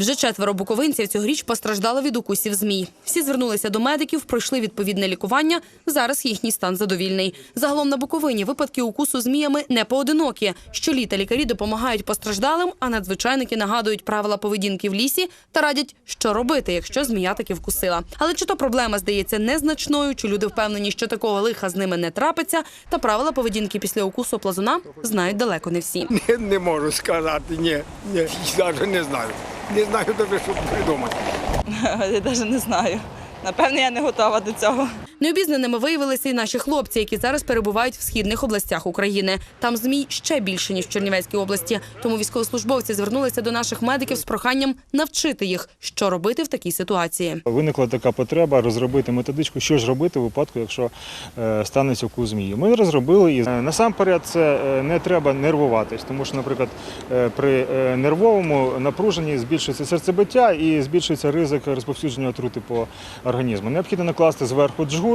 Вже четверо буковинців цьогоріч постраждали від укусів змій. Всі звернулися до медиків, пройшли відповідне лікування. Зараз їхній стан задовільний. Загалом на Буковині випадки укусу зміями не поодинокі. Щоліта лікарі допомагають постраждалим, а надзвичайники нагадують правила поведінки в лісі та радять, що робити, якщо змія таки вкусила. Але чи то проблема здається незначною, чи люди впевнені, що такого лиха з ними не трапиться, та правила поведінки після укусу плазуна знають далеко не всі. Не, можу сказати, ні, ні, навіть не знаю. Не знаю навіть, що придумати. Я навіть не знаю. Напевне, я не готова до цього. Необізнаними виявилися і наші хлопці, які зараз перебувають в східних областях України. Там змій ще більше ніж в Чернівецькій області. Тому військовослужбовці звернулися до наших медиків з проханням навчити їх, що робити в такій ситуації. Виникла така потреба розробити методичку, що ж робити в випадку, якщо е, станеться укус змії. Ми розробили і е, насамперед це е, не треба нервуватись, тому що, наприклад, при нервовому напруженні збільшується серцебиття і збільшується ризик розповсюдження отрути по організму. Необхідно накласти зверху джгут,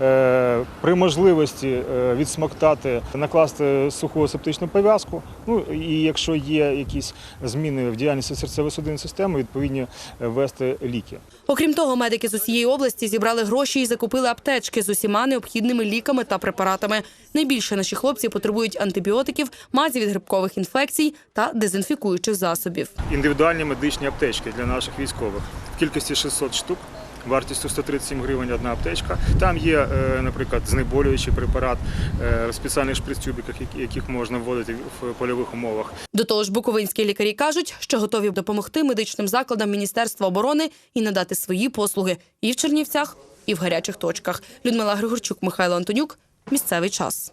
е, при можливості е, відсмоктати, накласти суху септичну пов'язку. Ну і якщо є якісь зміни в діяльності серцево-судинної системи, відповідні е, ввести ліки. Окрім того, медики з усієї області зібрали гроші і закупили аптечки з усіма необхідними ліками та препаратами. Найбільше наші хлопці потребують антибіотиків, мазі від грибкових інфекцій та дезінфікуючих засобів. індивідуальні медичні аптечки для наших військових в кількості 600 штук. Вартістю 137 гривень одна аптечка. Там є, е, наприклад, знеболюючий препарат е, в спеціальних шприц-тюбиках, які- яких можна вводити в польових умовах. До того ж, буковинські лікарі кажуть, що готові допомогти медичним закладам Міністерства оборони і надати свої послуги і в Чернівцях, і в гарячих точках. Людмила Григорчук, Михайло Антонюк. Місцевий час.